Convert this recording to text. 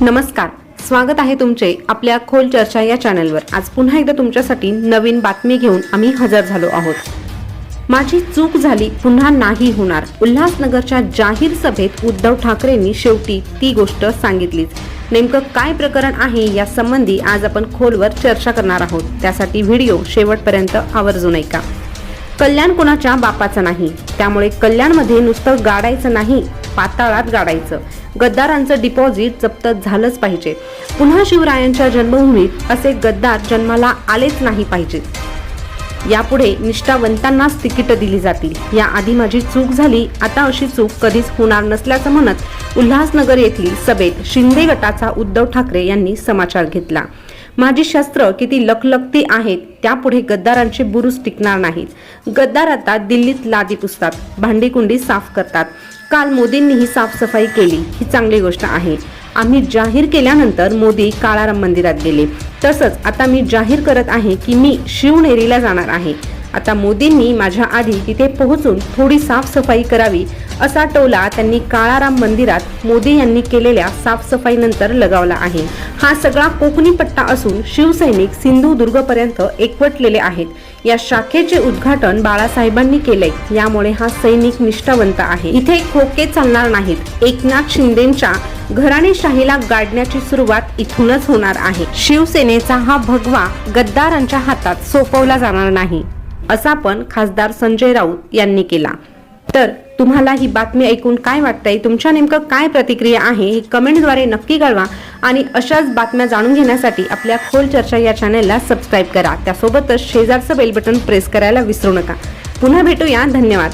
नमस्कार. स्वागत आहे तुमचे आपल्या खोल चर्चा या चॅनलवर. आज पुन्हा एकदा तुमच्यासाठी नवीन बातमी घेऊन आम्ही हजर झालो आहोत. माझी चूक झाली पुन्हा नाही होणार. उल्हासनगरच्या जाहीर सभेत उद्धव ठाकरेंनी शेवटी ती गोष्ट सांगितलीच. नेमकं काय प्रकरण आहे या संबंधी आज आपण खोलवर चर्चा करणार आहोत. त्यासाठी व्हिडिओ शेवटपर्यंत आवर्जून ऐका कल्याण कोणाच्या बापाचं नाही? त्यामुळे कल्याणमध्ये नुसतं गाडायचं नाही. पाताळात गाडायचं. गद्दारांचं डिपॉझिट जप्त झालंच पाहिजे. पुन्हा शिवरायांच्या जन्मभूमीत असे गद्दार जन्माला आलेच नाही पाहिजे. यापुढे निष्ठावंतांनाच तिकीट दिली जातील. याआधी माझी चूक झाली आता अशी चूक कधीच होणार नसल्याचं म्हणत उल्हासनगर येथील सभेत शिंदे गटाचा उद्धव ठाकरे यांनी समाचार घेतला. माझी शस्त्र किती लखलखती आहेत त्यापुढे गद्दारांचे बुरुज टिकणार नाहीत. गद्दार आता दिल्लीत लादी पुसतात भांडीकुंडी साफ करतात. काल मोदींनी ही साफसफाई केली. ही चांगली गोष्ट आहे. आम्ही जाहीर केल्यानंतर मोदी काळाराम मंदिरात गेले. तसंच आता मी जाहीर करत आहे की मी शिवनेरीला जाणार आहे. आता मोदींनी माझ्या आधी तिथे पोहोचून थोडी साफसफाई करावी असा टोला त्यांनी काळाराम मंदिरात मोदी यांनी केलेल्या साफसफाईनंतर लगावला आहे. हा सगळा कोकणी पट्टा असून शिवसैनिक सिंधुदुर्गपर्यंत एकवटलेले आहेत. या शाखेचे उद्घाटन बाळासाहेबांनी केले यामुळे हा सैनिक निष्ठावंत आहे. इथे खोके चालणार नाहीत. एकनाथ शिंदेच्या घराणेशाहीला गाडण्याची सुरुवात इथूनच होणार आहे. शिवसेनेचा हा भगवा गद्दारांच्या हातात सोपवला जाणार नाही. असा पण खासदार संजय राऊत यांनी केला. तर तुम्हाला ही बातमी ऐकून काय वाटतंय? तुमच्या नेमकं काय प्रतिक्रिया आहे? हे कमेंटद्वारे नक्की कळवा आणि अशाच बातम्या जाणून घेण्यासाठी आपल्या खोल चर्चा या चॅनेलला सबस्क्राईब करा. त्यासोबतच शेजारचं बेल बटन प्रेस करायला विसरू नका. पुन्हा भेटूया. धन्यवाद.